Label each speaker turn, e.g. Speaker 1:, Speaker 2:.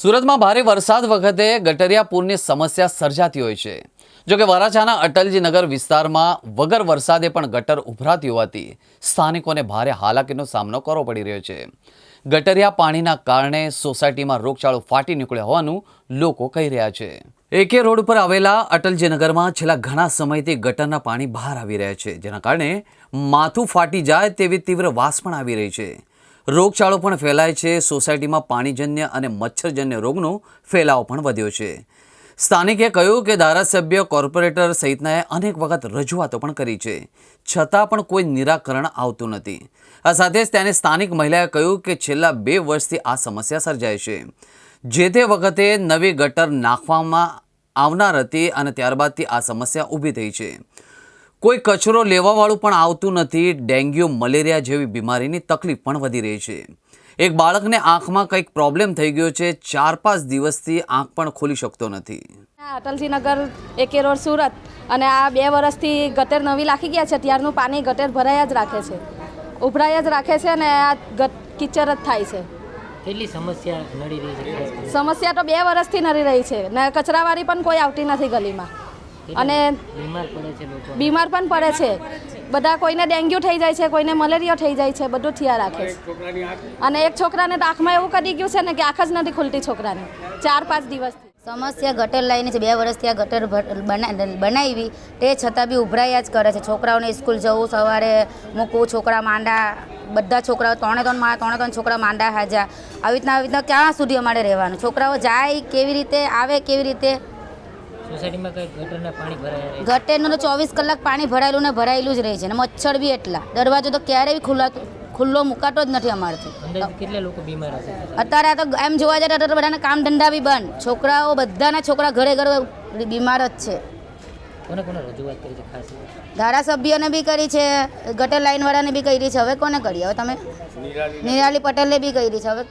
Speaker 1: સુરતમાં ભારે વરસાદ વખતે ગટરિયા પૂરની સમસ્યા સર્જાતી હોય છે. જોકે વરાછાના અટલજી નગર વિસ્તારમાં વગર વરસાદે પણ ગટર ઉભરાતી હોવાથી સ્થાનિકોને ભારે હાલાકીનો સામનો કરવો પડી રહ્યો છે. ગટરિયા પાણીના કારણે સોસાયટીમાં રોગચાળો ફાટી નીકળ્યો હોવાનું લોકો કહી રહ્યા છે. એકે રોડ પર આવેલા અટલજી નગરમાં છેલ્લા ઘણા સમયથી ગટરના પાણી બહાર આવી રહ્યા છે, જેના કારણે માથું ફાટી જાય તેવી તીવ્ર વાસ પણ આવી રહી છે. રોગચાળો પણ ફેલાય છે. સોસાયટીમાં પાણીજન્ય અને મચ્છરજન્ય રોગનો ફેલાવો પણ વધ્યો છે. સ્થાનિકે કહ્યું કે ધારાસભ્ય, કોર્પોરેટર સહિતનાએ અનેક વખત રજૂઆતો પણ કરી છે. છતાં પણ કોઈ નિરાકરણ આવતું નથી. આ સાથે જ ત્યાંની સ્થાનિક મહિલાએ કહ્યું કે છેલ્લા બે વર્ષથી આ સમસ્યા સર્જાય છે. જે તે વખતે નવી ગટર નાખવામાં આવનાર હતી અને ત્યારબાદથી આ સમસ્યા ઊભી થઈ છે. કોઈ કચરો લેવાવાળું પણ આવતું નથી. ડેન્ગ્યુ મલેરિયા જેવી બીમારીની તકલીફ પણ વધી રહી છે. એક બાળકને આંખમાં કંઈક પ્રોબ્લેમ થઈ ગયો છે. ચાર પાંચ દિવસથી આંખ પણ ખોલી શકતો નથી.
Speaker 2: આ અટલજી નગર એકે રોડ સુરત અને આ બે વર્ષથી ગટર નવી લાખી ગયા છે. ત્યારનું પાણી ગટર ભરાયા જ રાખે છે. ઉભરાયા જ રાખે છે અને આ ગટ કિચર જ થાય છે.
Speaker 3: કેટલી સમસ્યા નડી રહી છે
Speaker 2: સમસ્યા તો બે વર્ષથી નડી રહી છે. ને કચરાવાળી પણ કોઈ આવતી નથી ગલીમાં. અને
Speaker 3: બીમાર પડે છે લોકો.
Speaker 2: બીમાર પણ પડે છે. બધા કોઈને ડેન્ગ્યુ થઈ જાય છે કોઈને મલેરિયા થઈ જાય છે બધું થયા રાખે છે. અને એક છોકરાને તો આંખમાં એવું કરી ગયું છે ને કે આંખ જ નથી ખુલતી છોકરાને. ચાર પાંચ દિવસથી
Speaker 4: સમસ્યા ગટર લાઈને છે બે વર્ષથી આ ગટર બનાવી તે છતાં બી ઉભરાયા જ કરે છે. છોકરાઓને સ્કૂલ જવું સવારે મૂકવું છોકરા માંડા બધા છોકરાઓ ત્રણે ત્રણ મારા ત્રણે ત્રણ છોકરા માંડા હાજા આવી રીતના આવી રીતના ક્યાં સુધી અમારે રહેવાનું? છોકરાઓ જાય કેવી રીતે આવે કેવી રીતે?
Speaker 3: સોસાયટીમાં કઈ ગટરના પાણી ભરાયા
Speaker 4: ગટરનું તો ચોવીસ કલાક પાણી ભરાયેલું ને ભરાયેલું જ રહે છે અને મચ્છર બી એટલા. દરવાજો તો ક્યારેય બી ખુલ્લા ખુલ્લો મુકાતો જ નથી અમારથી.
Speaker 3: કેટલા લોકો બીમાર હશે?
Speaker 4: અત્યારે તો એમ જોવા જાય તો બધાના કામ ધંધા બી બંધ. છોકરાઓ બધાના છોકરા ઘરે ઘરે બીમાર જ છે.
Speaker 3: કોને કોને રજૂઆત કરી છે ખાસ?
Speaker 4: ધારાસભ્યને બી કરી છે ગટર લાઈનવાળાને બી કરી છે. હવે કોને કરી? હવે તમે? નિરાલી પટેલને બી કરી છે. હવે